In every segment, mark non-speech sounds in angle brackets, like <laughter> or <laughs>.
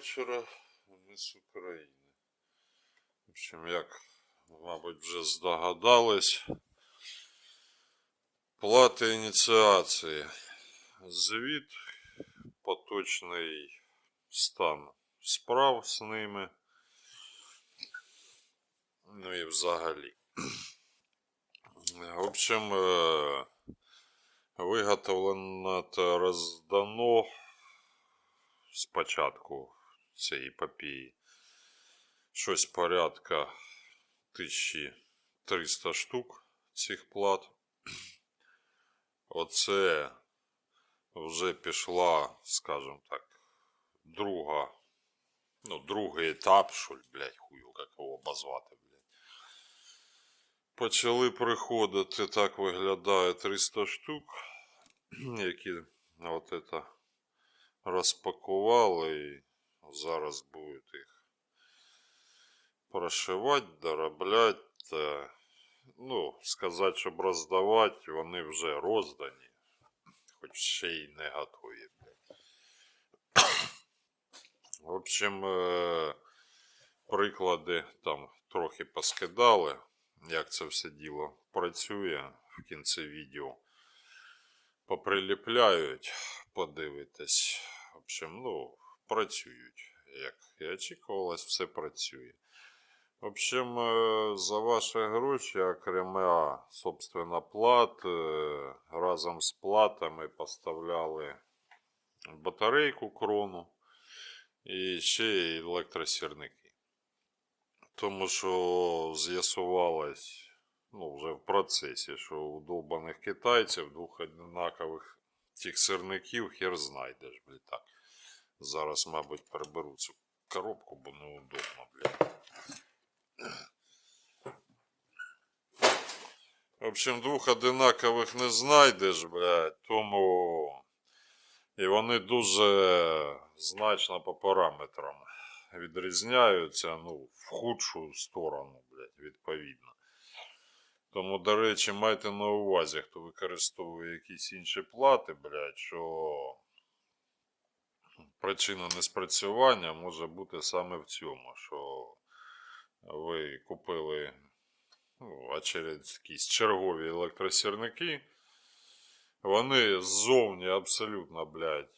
вечора. Ми з України. В общем, як, мабуть, вже здогадались. Плата ініціації. Звіт, поточний стан справ з ними. Ну і взагалі. В общем, е, виготовлено та роздано спочатку цієї епопеї щось порядка 1300 штук цих плат. Оце вже пішла, скажімо так, друга, ну, другий етап, що ли, блядь, хую, як його обозвати, блядь. Почали приходити, так виглядає 300 штук, <clears throat> які от это розпакували і зараз будуть їх прошивати, доробляти. Та, ну, сказати, щоб роздавати, вони вже роздані, хоч ще й не готові. В общем, е, приклади там трохи поскидали, як це все діло працює в кінці відео. Поприліпляють, подивитесь. В общем, ну, працюють. Як і очікувалось, все працює. В общем, е, за ваші гроші, окрема, собственно, плат, е, разом з платами поставляли батарейку крону і ще електросірники. Тому що з'ясувалось ну, вже в процесі, що у довбаних китайців двох однакових цих сирників хер знайдеш, блядь, так. Зараз, мабуть, переберу цю коробку, бо неудобно, блядь. В общем, двох одинакових не знайдеш, блядь, тому і вони дуже значно по параметрам відрізняються, ну, в худшу сторону, блядь, відповідно. Тому, до речі, майте на увазі, хто використовує якісь інші плати, блядь, що причина неспрацювання може бути саме в цьому, що ви купили ну, очеред, якісь чергові електросірники. Вони ззовні абсолютно, блядь,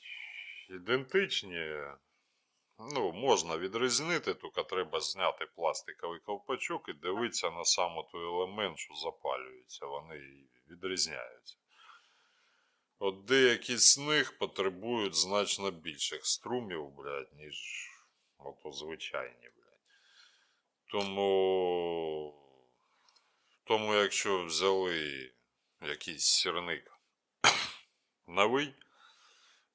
ідентичні. Ну, можна відрізнити, тільки треба зняти пластиковий ковпачок і дивитися на саме той елемент, що запалюється. Вони відрізняються. От деякі з них потребують значно більших струмів, блядь, ніж ото звичайні, блядь. Тому, тому якщо взяли якийсь сірник <coughs> новий,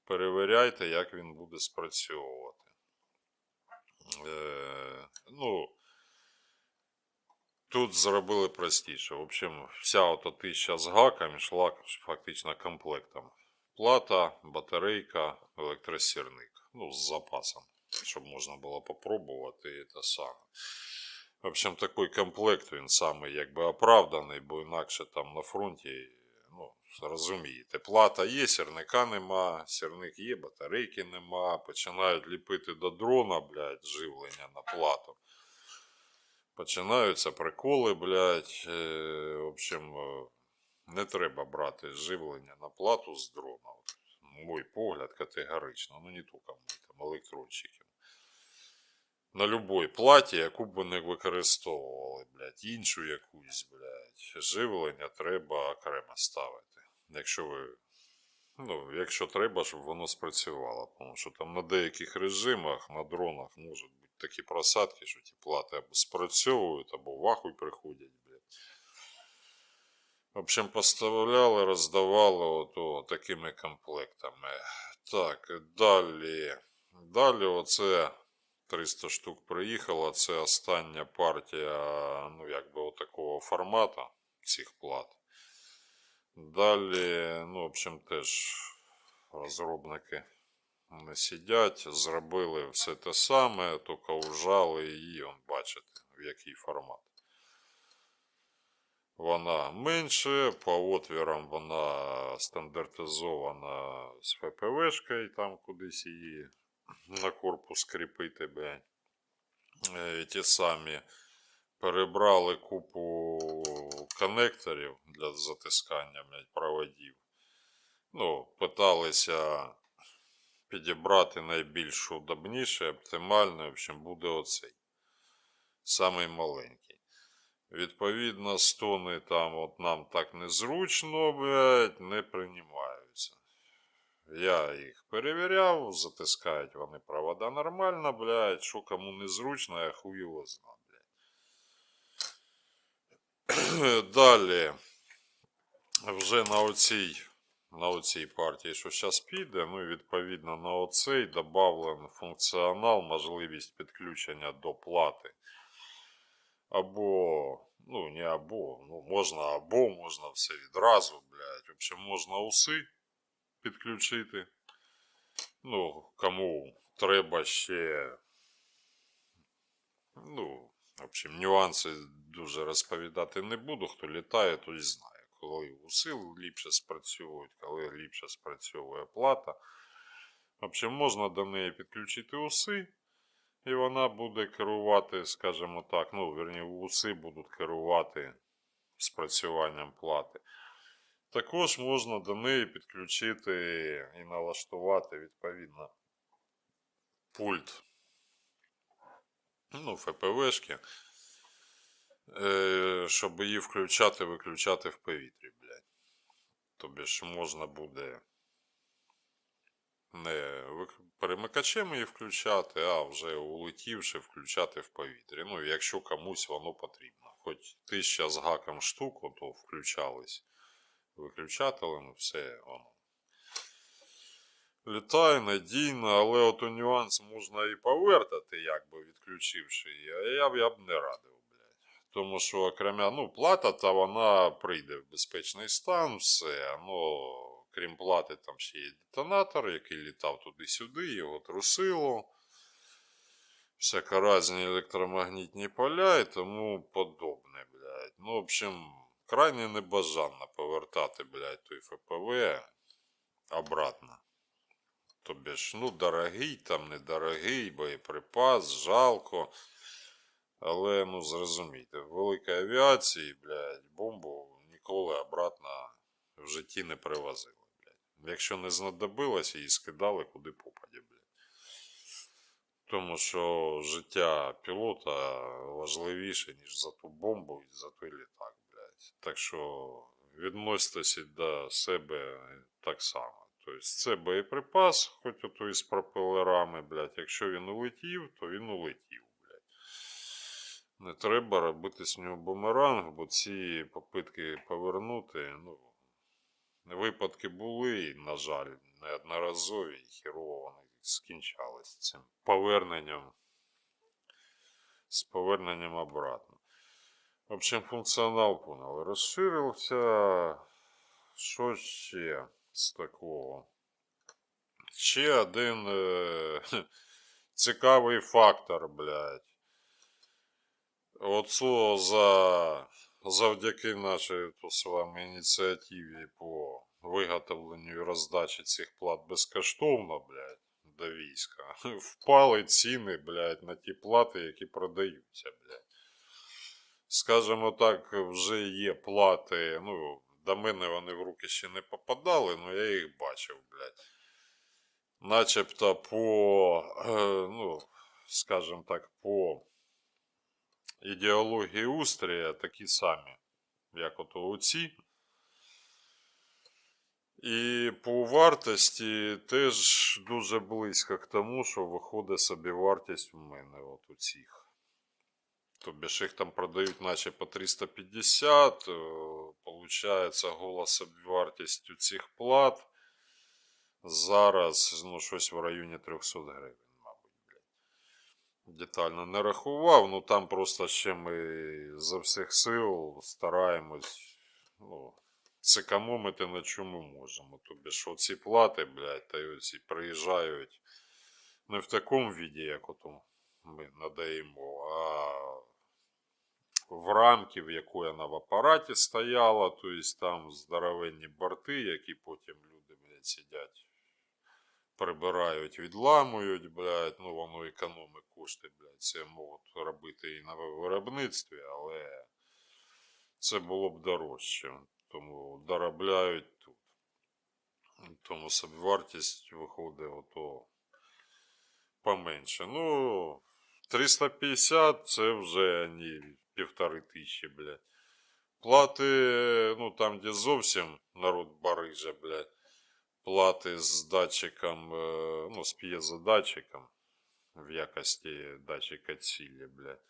перевіряйте, як він буде спрацьовувати. Е, ну, тут зробили простіше. В общем, вся ота тисяча з гаком йшла фактично комплектом. Плата, батарейка, електросірник. Ну, з запасом, щоб можна було попробувати те саме. В общем, такий комплект він саме якби оправданий, бо інакше там на фронті, ну, розумієте, плата є, сірника нема, сірник є, батарейки нема, починають ліпити до дрона, блядь, живлення на плату. Починаються приколи, блядь. Е, в общем, е, не треба брати живлення на плату з дрона. Мой погляд категорично, ну не тільки ми, там електронщики. На любой платі, яку б ви не використовували, блядь, іншу якусь, блядь, живлення треба окремо ставити. Якщо ви. Ну, якщо треба, щоб воно спрацювало. Тому що там на деяких режимах, на дронах можуть бути такі просадки, що ті плати або спрацьовують, або в приходять, блядь. В общем, поставляли, роздавали ото такими комплектами. Так, далі. Далі оце 300 штук приїхало. Це остання партія, ну, якби отакого формату цих плат. Далі, ну, в общем, теж розробники не сидять, зробили все те саме, тільки вжали її, он, бачите, в який формат. Вона менше, по отвірам вона стандартизована з ФПВшкою, там кудись її на корпус кріпити, блядь. Е, ті самі перебрали купу коннекторів для затискання проводів. Ну, питалися підібрати найбільш удобніше, оптимальне, в общем, буде оцей. Самий маленький. Відповідно, стони там от нам так незручно, блядь, не приймаються. Я їх перевіряв, затискають вони провода нормально, блядь. Що кому незручно, я хуй його знаю. <clears throat> Далі. Вже на оцій, на оцій партії, що зараз піде, ну і відповідно на оцей додавлений функціонал, можливість підключення до плати. Або, ну не або, ну можна або, можна все відразу, блядь. В общем, можна уси підключити. Ну, кому треба ще. Ну, в общем, нюанси дуже розповідати не буду. Хто літає, той знає. Коли уси ліпше спрацьовують, коли ліпше спрацьовує плата. В общем, можна до неї підключити уси, і вона буде керувати, скажімо так, ну, верні, уси будуть керувати спрацюванням плати. Також можна до неї підключити і налаштувати відповідно пульт. Ну, ФПВшки. Щоб її включати, виключати в повітрі, блядь. Тобі ж можна буде не перемикачем її включати, а вже улетівши включати в повітрі. Ну, якщо комусь воно потрібно. Хоч тисяча з гаком штук, то включались виключателем, все воно. Літає надійно, але от у нюанс можна і повертати, якби відключивши її. А я б, я б не радив. Тому що, окремя, ну, плата, та вона прийде в безпечний стан, все. Ну, крім плати, там ще є детонатор, який літав туди-сюди, його трусило. Всяка електромагнітні поля і тому подобне, блядь. Ну, в общем, крайне небажано повертати, блядь, той ФПВ обратно. Тобі ж, ну, дорогий, там недорогий, боєприпас, жалко. Але, ну, зрозумійте, в великій авіації, блядь, бомбу ніколи обратно в житті не привозили, блядь. Якщо не знадобилось, її скидали куди попаді, блядь. Тому що життя пілота важливіше, ніж за ту бомбу і за той літак, блядь. Так що відноситися до себе так само. Тобто це боєприпас, хоч ото із пропелерами, блядь. Якщо він улетів, то він улетів. Не треба робити з нього бумеранг, бо ці попитки повернути, ну, випадки були, і, на жаль, неодноразові і хірово скінчались цим поверненням. З поверненням обратно. В общем, функціонал понял. Розширився. Що ще з такого? Ще один е, <laughs> цікавий фактор, блядь. Оцо за, завдяки нашій з вами ініціативі по виготовленню і роздачі цих плат безкоштовно, блядь, до війська. <laughs> Впали ціни, блядь, на ті плати, які продаються, блядь. Скажімо так, вже є плати, ну, до мене вони в руки ще не попадали, але я їх бачив, блядь. Начебто по, е, ну, скажімо так, по ідеології устрія такі самі, як от оці. І по вартості теж дуже близько к тому, що виходить собі вартість у мене от у цих. Тобі ж їх там продають наче по 350, е, получається гола собівартість у цих плат. Зараз ну, щось в районі 300 гривень. Детально не рахував, ну там просто ще ми за всіх сил стараємось ну, зекономити на чому можемо. Тобі ж оці плати, блядь, та й оці приїжджають не в такому віді, як ото ми надаємо, а в рамки, в якої вона в апараті стояла, тобто там здоровенні борти, які потім люди, блядь, сидять прибирають, відламують, блядь, ну воно економить кошти, блядь. Це можуть робити і на виробництві, але це було б дорожче. Тому доробляють тут. Тому собівартість виходить ото поменше. Ну, 350 це вже не півтори тисячі, блядь. Плати, ну там, де зовсім народ барижа, блядь. Плати з датчиком, е, ну, з п'єзодатчиком в якості датчика цілі, блядь.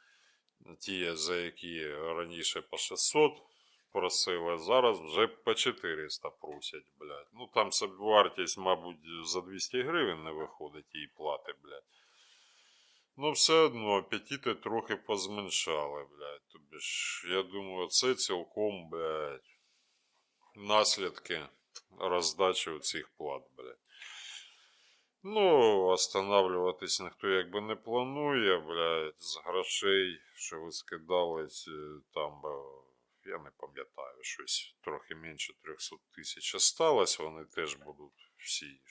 Ті, за які раніше по 600 просили, а зараз вже по 400 просять, блядь. Ну там собівартість, мабуть, за 200 гривень не виходить її плати, блядь. Ну, все одно апетити трохи позменшали, блядь. Тобі ж, я думаю, це цілком, блядь, наслідки роздачі цих плат, блядь. Ну, останавливатись ніхто якби не планує, блядь, з грошей, що ви скидались, там, е, я не пам'ятаю, щось трохи менше 300 тисяч осталось, вони теж будуть всі.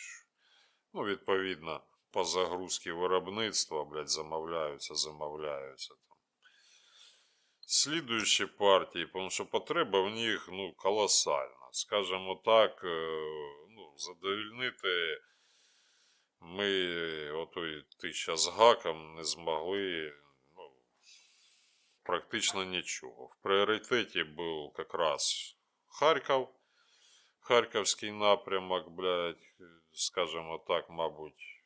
Ну, відповідно, по загрузці виробництва, блядь, замовляються, замовляються там. Слідуючі партії, тому що потреба в них, ну, колосальна. Скажімо так, е, ну, задовільнити ми отой тисяча з гаком не змогли ну, практично нічого. В пріоритеті був якраз Харків, Харківський напрямок, блядь, скажімо так, мабуть,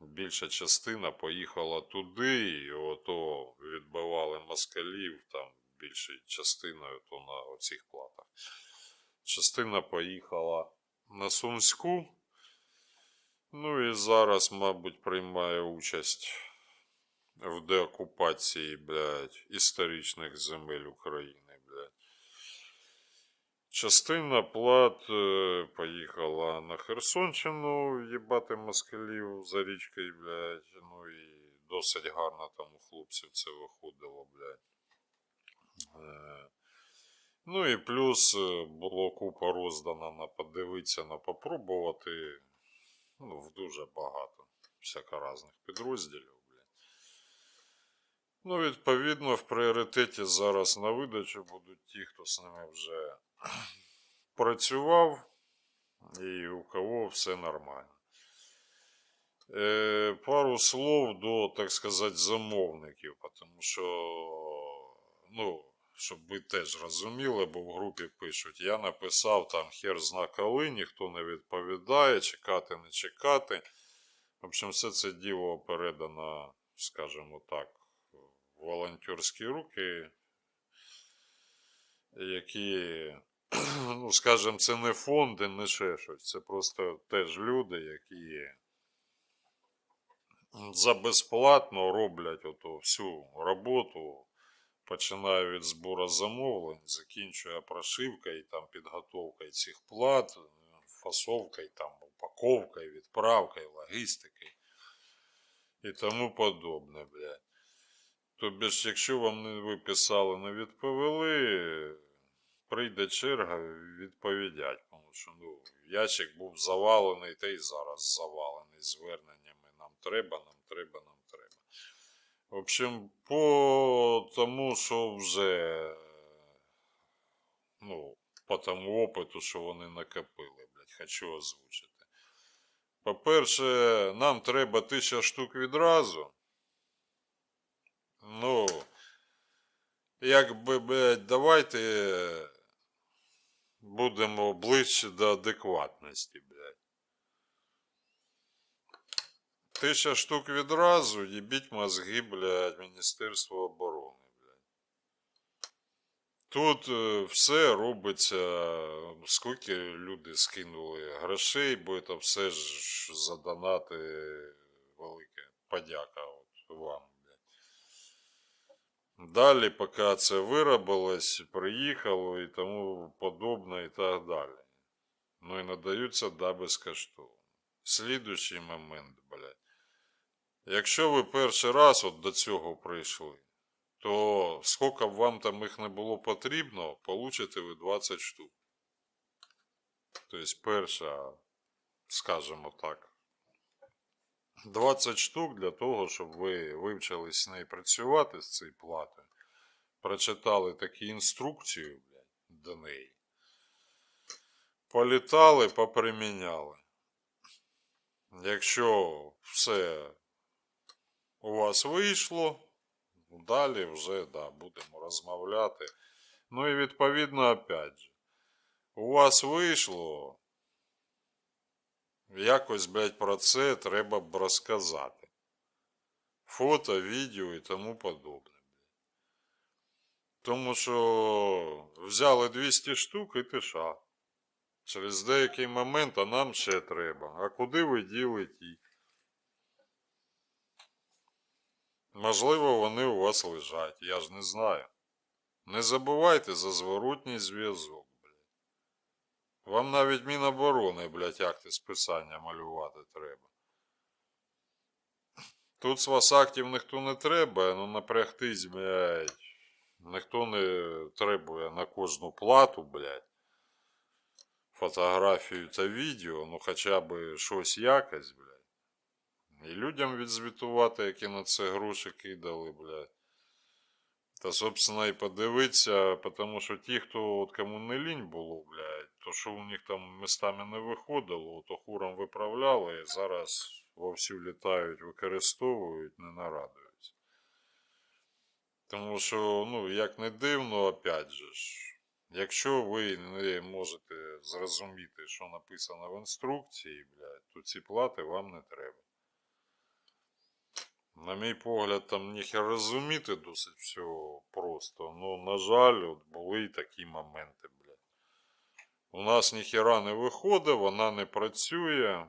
більша частина поїхала туди, і ото відбивали москалів там більшою частиною то на оцих платах. Частина поїхала на Сумську. Ну і зараз, мабуть, приймає участь в деокупації, блядь, історичних земель України, блядь. Частина плат е, поїхала на Херсонщину їбати москалів за річкою, блядь. Ну і досить гарно там у хлопців це виходило, блядь. Ну і плюс е, було купа роздана на подивитися, на попробувати. Ну, в дуже багато всяко різних підрозділів. Ну, відповідно, в пріоритеті зараз на видачу будуть ті, хто з ними вже <clears throat> працював, і у кого все нормально. Е, пару слов до, так сказати, замовників, тому що, ну, щоб ви теж розуміли, бо в групі пишуть, я написав там хер зна коли, ніхто не відповідає, чекати, не чекати. В общем, все це діло передано, скажімо так, в волонтерські руки, які, <clears throat> ну, скажімо, це не фонди, не ще щось. Це просто теж люди, які за безплатно роблять ото всю роботу починаю від збору замовлень, закінчую прошивкою, там, підготовкою цих плат, фасовкою, там, упаковкою, відправкою, логістикою і тому подобне, блядь. Тобі ж, якщо вам не виписали, не відповіли, прийде черга відповідять. Тому що ну, ящик був завалений, та й зараз завалений зверненнями. Нам треба, нам треба, нам. В общем, по тому, що вже, ну, по тому опиту, що вони накопили, блядь, хочу озвучити. По-перше, нам треба тисяча штук відразу. Ну, якби, блядь, давайте будемо ближче до адекватності, блядь. Тисяча штук відразу, їбіть мозги, блядь, Міністерство оборони, блядь. Тут е, все робиться, скільки люди скинули грошей, бо це все ж за донати велике. Подяка от вам, блядь. Далі, поки це виробилось, приїхало і тому подобне і так далі. Ну і надаються да безкоштовно. Слідуючий момент, блядь. Якщо ви перший раз от до цього прийшли, то скільки б вам там їх не було потрібно, получите ви 20 штук. Тобто перша, скажімо так, 20 штук для того, щоб ви вивчились з нею працювати з цією платою. Прочитали такі інструкції блядь, до неї. Політали, поприміняли. Якщо все у вас вийшло, далі вже да, будемо розмовляти. Ну і відповідно, опять же, у вас вийшло, якось, блядь, про це треба б розказати. Фото, відео і тому подобне. Тому що взяли 200 штук і тиша. Через деякий момент, а нам ще треба. А куди ви діли ті? Можливо, вони у вас лежать, я ж не знаю. Не забувайте за зворотній зв'язок, блядь. Вам навіть Міноборони, блядь, акти списання малювати треба. Тут з вас актів ніхто не треба, ну напрягтись, блядь. Ніхто не требує на кожну плату, блядь. Фотографію та відео, ну хоча б щось якось, блядь. І людям відзвітувати, які на це гроші кидали, блядь. Та, собственно, і подивитися, тому що ті, хто от кому не лінь було, блядь, то що у них там містами не виходило, то хуром виправляли, і зараз вовсю літають, використовують, не нарадуються. Тому що, ну, як не дивно, опять же ж, якщо ви не можете зрозуміти, що написано в інструкції, блядь, то ці плати вам не треба. На мій погляд, там ніхер розуміти досить все просто. Ну, на жаль, от були і такі моменти, блядь. У нас ніхера не виходить, вона не працює.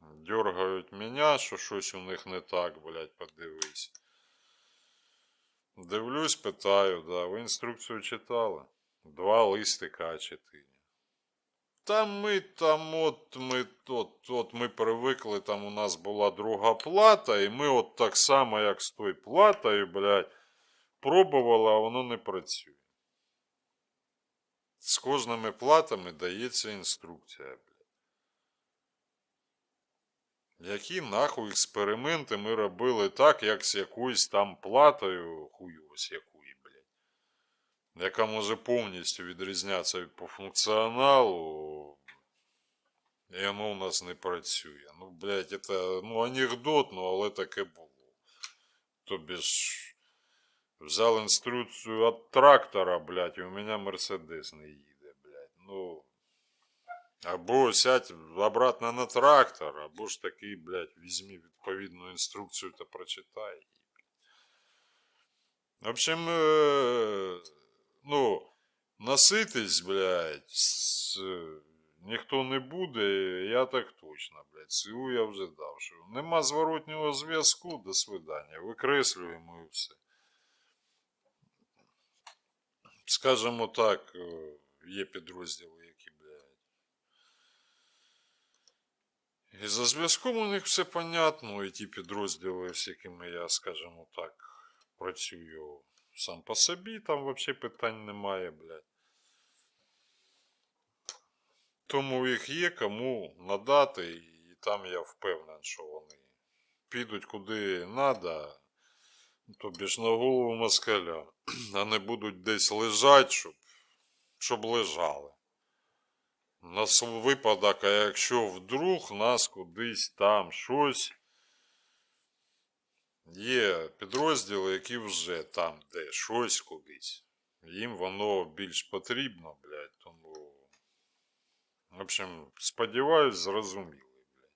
Дергають мене, що щось у них не так, блядь, подивись. Дивлюсь, питаю, да, ви інструкцію читали? Два листика А4. Та ми там от ми от, от ми привикли, там у нас була друга плата, і ми от так само, як з тою платою, блядь, пробували, а воно не працює. З кожними платами дається інструкція, блядь. Які нахуй експерименти ми робили так, як з якоюсь там платою, хуйось якої, блядь. Яка може повністю відрізнятися по функціоналу, і воно у нас не працює. Ну, блядь, це, ну, анекдот, ну, але таке було. Тобі ж взяв інструкцію від трактора, блядь, і у мене Мерседес не їде, блядь. Ну, або сядь обратно на трактор, або ж таки, блядь, візьми відповідну інструкцію та прочитай. В общем, е, ну, наситись, блядь, с, ніхто не буде, я так точно, блядь, силу я вже дав. Що нема зворотнього зв'язку, до свидання, викреслюємо і все. Скажемо так, е, є підрозділи, які, блядь. І за зв'язком у них все понятно, і ті підрозділи, з якими я, скажімо так, працюю сам по собі, там взагалі питань немає, блядь. Тому їх є кому надати, і там я впевнений, що вони підуть куди треба, тобі ж на голову москаля, <clears throat> а не будуть десь лежать, щоб, щоб лежали. На випадок, а якщо вдруг нас кудись там щось. Є підрозділи, які вже там, де щось кудись. Їм воно більш потрібно, блядь, тому. В общем, сподіваюсь, зрозуміли, блядь.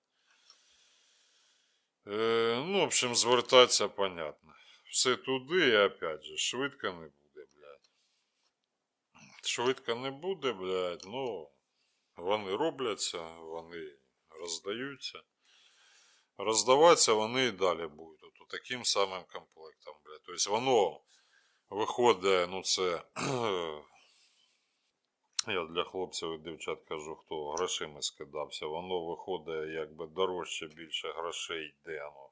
Е, ну, в общем, звертатися понятно. Все туди і опять же, швидко не буде, блядь. Швидко не буде, блядь, ну. Вони робляться, вони роздаються. Роздаватися вони і далі будуть. От таким самим комплектом, блядь. Тобто воно виходить, ну це. <clears throat> Я для хлопців і дівчат кажу, хто грошима скидався, воно виходить якби дорожче більше грошей йде. Ну,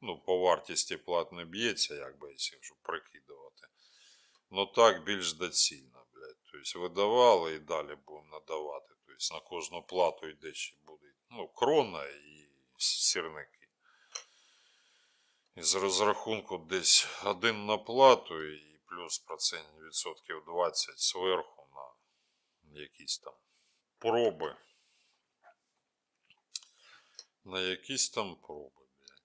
ну по вартісті плат не б'ється, якби, якщо прикидувати. Ну так більш доцільно, блядь. Тобто видавали і далі будемо надавати. Тобто на кожну плату йде ще буде ну, крона і сірники. І з розрахунку десь один на плату і плюс процентів відсотків 20 зверху на якісь там проби. На якісь там проби, блядь.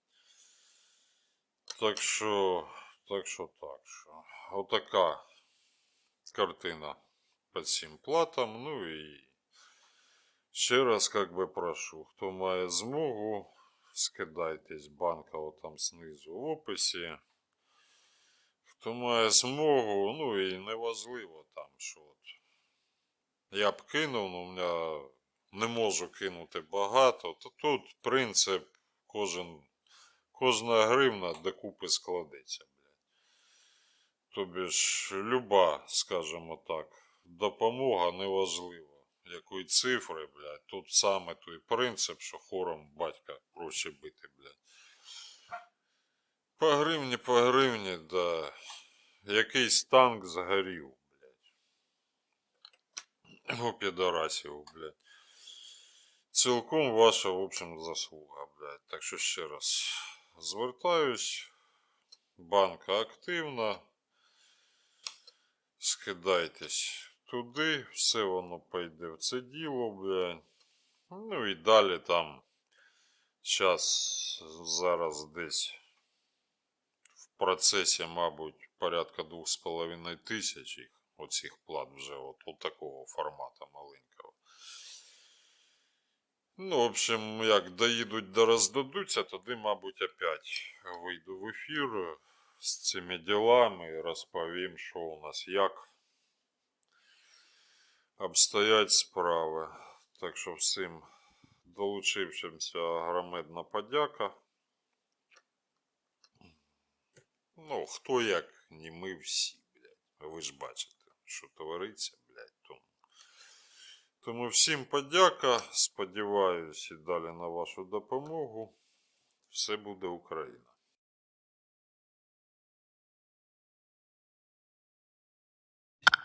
Так що, так що, так що. Отака картина по цим платам. Ну і ще раз как би прошу, хто має змогу, скидайтесь, банка отам знизу в описі. Хто має змогу, ну і неважливо там, що от. Я б кинув, ну у мене не можу кинути багато. То тут принцип кожен, кожна гривна докупи складеться. Тобі ж люба, скажімо так, допомога неважлива. Якої цифри, блядь. Тут саме той принцип, що хором батька проще бити, блядь. По гривні, по гривні, да. Якийсь танк згорів, блядь. У підарасів, блядь. Цілком ваша, в общем, заслуга, блядь. Так що ще раз звертаюсь. Банка активна. Скидайтесь туди, все воно пойде в це діло, блядь. Ну і далі там час зараз десь в процесі, мабуть, порядка 2,5 тисяч їх, оцих плат вже от, от такого формату маленького. Ну, в общем, як доїдуть до роздадуться, тоді, мабуть, опять вийду в ефір з цими ділами і розповім, що у нас як обстоять справи. Так що всім долучившимся громадна подяка. Ну, хто як, не ми всі, блядь. Ви ж бачите, що твориться, блядь. Тому, тому всім подяка. Сподіваюсь і далі на вашу допомогу. Все буде Україна.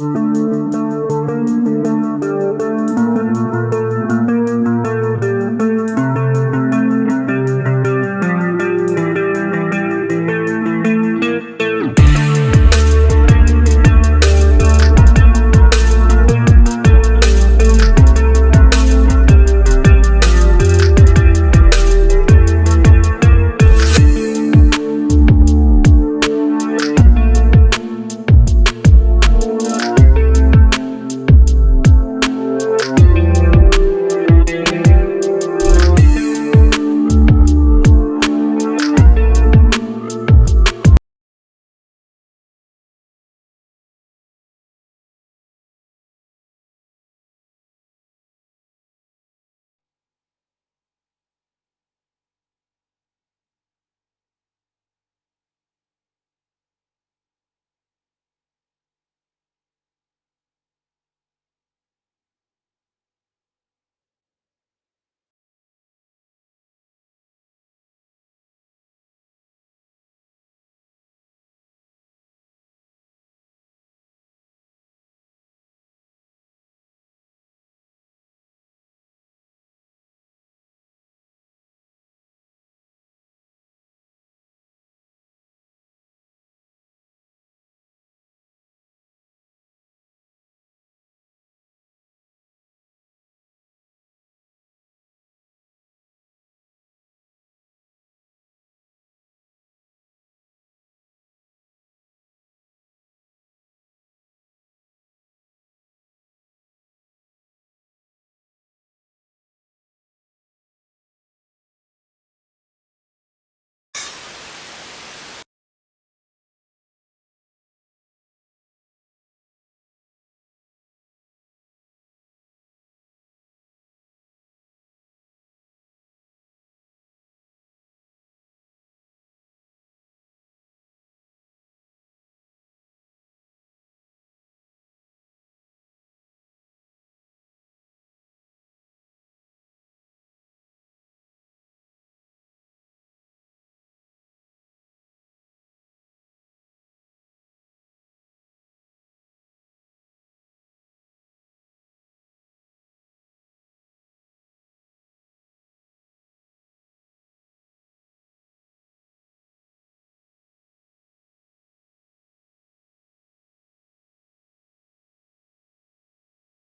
Música